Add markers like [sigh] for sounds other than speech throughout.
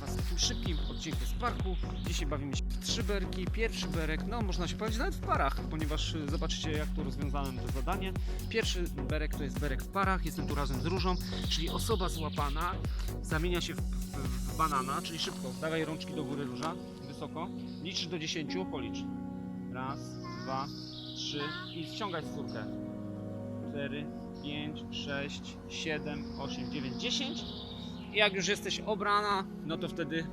Was w szybkim odcinku z parku. Dzisiaj bawimy się w trzy berki. Pierwszy berek, no można się powiedzieć nawet w parach, ponieważ y, zobaczycie jak tu rozwiązałem to zadanie. Pierwszy berek to jest berek w parach, jestem tu razem z Różą, czyli osoba złapana zamienia się w, w, w banana, czyli szybko. Dawaj rączki do góry Róża, wysoko. Liczysz do 10, policz. Raz, dwa, trzy i ściągaj skórkę. 4, 5, 6, 7, 8, 9, 10. Jak już jesteś obrana, no to wtedy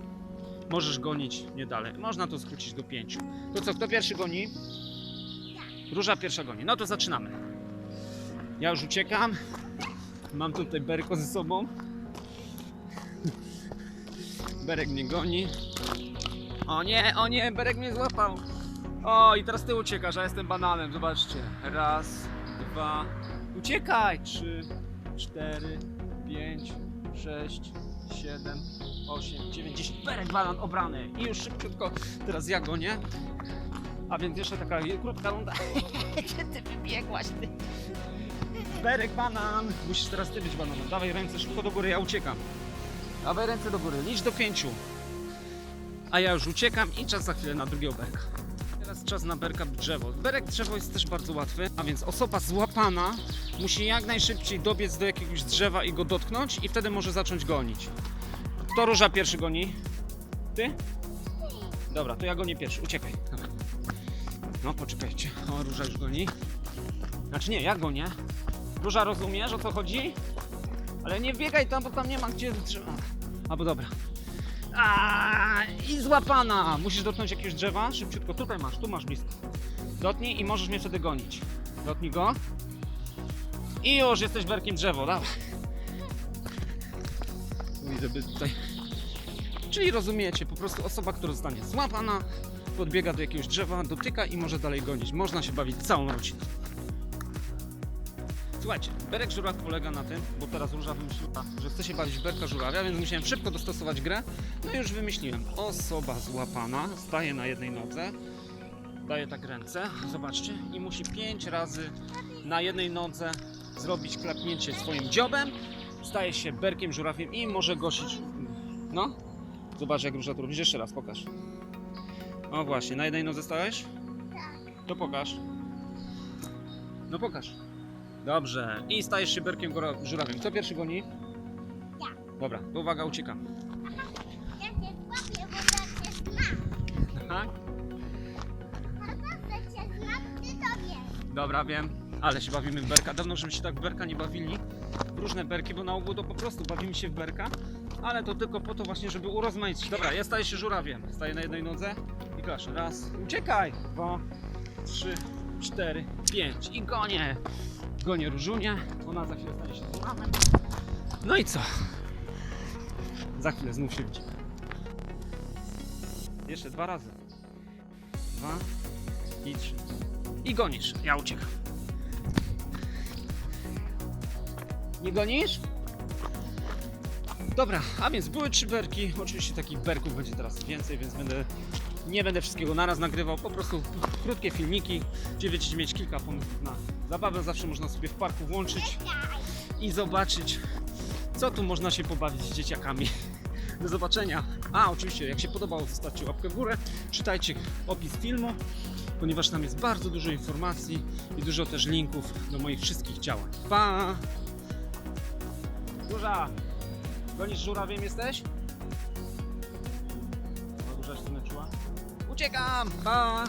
możesz gonić nie dalej. Można to skrócić do 5. To co, kto pierwszy goni? Róża pierwsza goni. No to zaczynamy. Ja już uciekam. Mam tutaj Berko ze sobą. Berek mnie goni. O nie, o nie, Berek mnie złapał. O, i teraz ty uciekasz, a ja jestem bananem, zobaczcie. Raz, dwa, uciekaj! Trzy, cztery, pięć, sześć, siedem, osiem, dziewięć, dziesięć. Berek banan obrany. I już szybciutko, teraz ja gonię. A więc jeszcze taka krótka runda. [laughs] Gdzie ty wybiegłaś, ty? Berek banan. Musisz teraz ty być bananem. Dawaj ręce szybko do góry, ja uciekam. Dawaj ręce do góry, licz do pięciu. A ja już uciekam i czas za chwilę na drugiego berka. Teraz czas na berka drzewo. Berek drzewo jest też bardzo łatwy, a więc osoba złapana musi jak najszybciej dobiec do jakiegoś drzewa i go dotknąć i wtedy może zacząć gonić. Kto róża pierwszy goni? Ty? Dobra, to ja gonię pierwszy, uciekaj. No poczekajcie, o róża już goni. Znaczy nie, ja gonię. Róża rozumiesz o co chodzi? Ale nie biegaj tam, bo tam nie ma gdzie. A bo dobra. I złapana! Musisz dotknąć jakiegoś drzewa, szybciutko. Tutaj masz, tu masz blisko. Dotknij i możesz mnie wtedy gonić. Dotknij go. I już jesteś berkiem drzewo, dawaj. Widzę, by tutaj. Czyli rozumiecie, po prostu osoba, która zostanie złapana, podbiega do jakiegoś drzewa, dotyka i może dalej gonić. Można się bawić całą rodziną. Słuchajcie, berek żuraw polega na tym, bo teraz Róża wymyśliła, że chce się bawić w berka żurawia, więc musiałem szybko dostosować grę. No i już wymyśliłem. Osoba złapana staje na jednej nodze, daje tak ręce, zobaczcie, i musi pięć razy na jednej nodze zrobić klapnięcie swoim dziobem, staje się berkiem żurawiem i może gosić. No, zobacz jak Róża to robisz. Jeszcze raz, pokaż. O właśnie, na jednej nodze stałeś? To pokaż. No pokaż. Dobrze. I stajesz się berkiem góra- żurawiem. Kto pierwszy goni? Ja. Dobra, to uwaga, uciekam. Ja cię złapię, bo ja cię znam. Tak? Naprawdę cię znam, ty to wiesz. Dobra, wiem. Ale się bawimy w berka. Dawno żeśmy się tak w berka nie bawili. W różne berki, bo na ogół to po prostu bawimy się w berka. Ale to tylko po to właśnie, żeby urozmaicić. Dobra, ja staję się żurawiem. Staję na jednej nodze i klaszę. Raz. Uciekaj! Dwa, trzy, cztery, pięć. I gonię. Gonię różunię. Ona za chwilę stanie się żurawem. No i co? Za chwilę znów się widzimy. Jeszcze dwa razy. Dwa i trzy. I gonisz. Ja uciekam. Nie gonisz? Dobra, a więc były trzy berki. Oczywiście takich berków będzie teraz więcej, więc będę nie będę wszystkiego naraz nagrywał. Po prostu krótkie filmiki, gdzie będziecie mieć kilka pomysłów na zabawę. Zawsze można sobie w parku włączyć i zobaczyć, co tu można się pobawić z dzieciakami. [laughs] Do zobaczenia. A, oczywiście, jak się podobało, zostawcie łapkę w górę. Czytajcie opis filmu, ponieważ tam jest bardzo dużo informacji i dużo też linków do moich wszystkich działań. Pa! Duża! Gonisz żurawiem jesteś? Duża się zmęczyła. Uciekam! Pa!